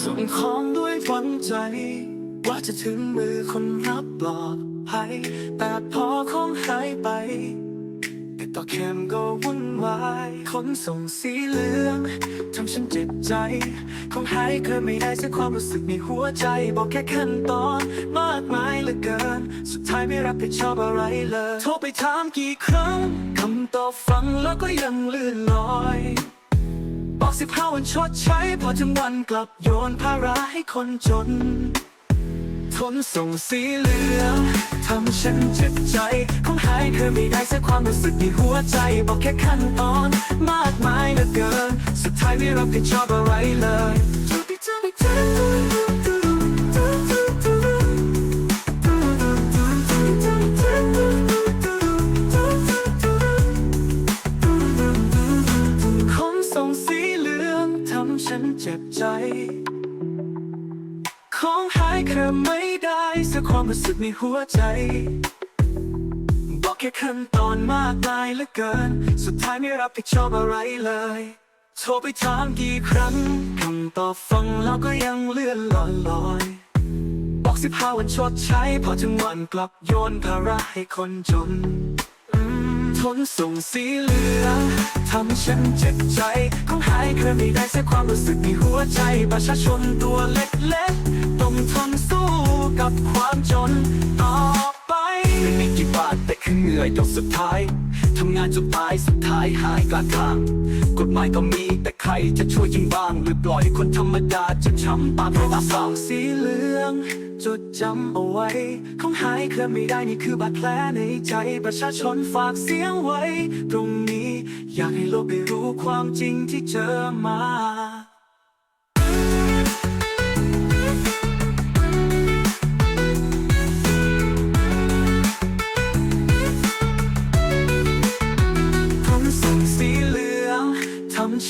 ส่งของด้วยหวังใจ ว่าจะถึงมือคนรับปลอดภัยแต่พอของหายไปติดต่อเข็มก็วุ่นวายคนส่งสีเหลืองทำฉันเจ็บใจของหายเคยไม่ได้สักความรู้สึกในหัวใจ บอกแค่ขั้นตอน มากมายเหลือเกิน สุดท้ายไม่รับผิดชอบอะไรเลย โทรไปถามกี่ครั้งคำตอบฟังแล้วก็ยังลื่นลอย อกสิบห้าวันชดใช้ พอถึงวันกลับโยนภาระให้คนจน ทนส่งสีเหลืองทำฉันเจ็บใจของหายเธอไม่ได้สักความรู้สึกในหัวใจ บอกแค่ขั้นตอน มากมายเหลือเกิน สุดท้ายไม่รับผิดชอบอะไรเลย ฉันเจ็บใจ ของหายเคยไม่ได้สักความรู้สึกในหัวใจ บอกแค่ขั้นตอนมากมายเหลือเกิน สุดท้ายไม่รับผิดชอบอะไรเลย โทรไปถามกี่ครั้งคำตอบฟังแล้วก็ยังเลื่อนลอยลอยบอกสิบห้าวันชดใช้ พอถึงวันกลับโยนภาระให้คนจนทนส่งสีเหลืองทำฉันเจ็บใจ เคยไม่ได้แค่ความรู้สึกในหัวใจประชาชนตัวเล็กๆต้องทนสู้กับความจนต่อไปไม่มีกี่บาทแต่คือเหนื่อยจนสุดท้าย ทำงานจนตายสุดท้ายหายกลางทาง กฎหมายก็มีแต่ใครจะช่วยจริงบ้าง หรือปล่อยคนธรรมดาจะช้ำตามเวลาสองสีเหลืองจดจำเอาไว้ของหายเคลื่อนไม่ได้นี่คือบาดแผลในใจประชาชนฝากเสียงไว้ ตรงนี้อยากให้โลกได้รู้ความจริงที่เจอมา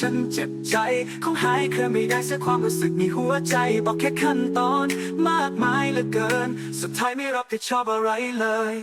ฉันเจ็บใจคงหายเคยไม่ได้เสียความรู้สึกมีหัวใจ บอกแค่ขั้นตอน มากมายเหลือเกิน สุดท้ายไม่รับผิดชอบอะไรเลย